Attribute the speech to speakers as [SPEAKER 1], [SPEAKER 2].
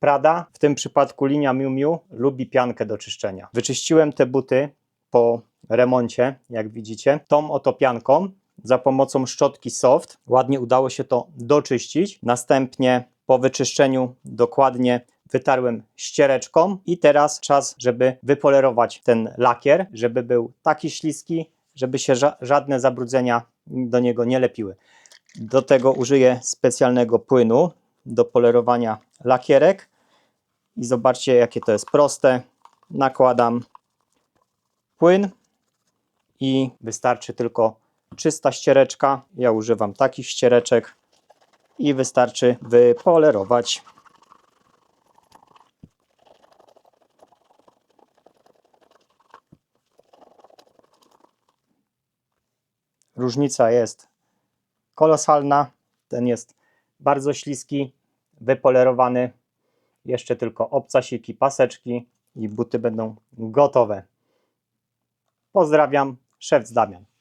[SPEAKER 1] Prada, w tym przypadku linia Miu Miu, lubi piankę do czyszczenia. Wyczyściłem te buty po remoncie, jak widzicie, tą oto pianką za pomocą szczotki Soft. Ładnie udało się to doczyścić. Następnie po wyczyszczeniu dokładnie wytarłem ściereczką i teraz czas, żeby wypolerować ten lakier, żeby był taki śliski, żeby się ża- żadne zabrudzenia do niego nie lepiły. Do tego użyję specjalnego płynu do polerowania lakierek i zobaczcie jakie to jest proste. Nakładam płyn i wystarczy tylko czysta ściereczka. Ja używam takich ściereczek i wystarczy wypolerować. Różnica jest kolosalna. Ten jest bardzo śliski, wypolerowany. Jeszcze tylko obcasiki, paseczki i buty będą gotowe. Pozdrawiam, szewc Damian.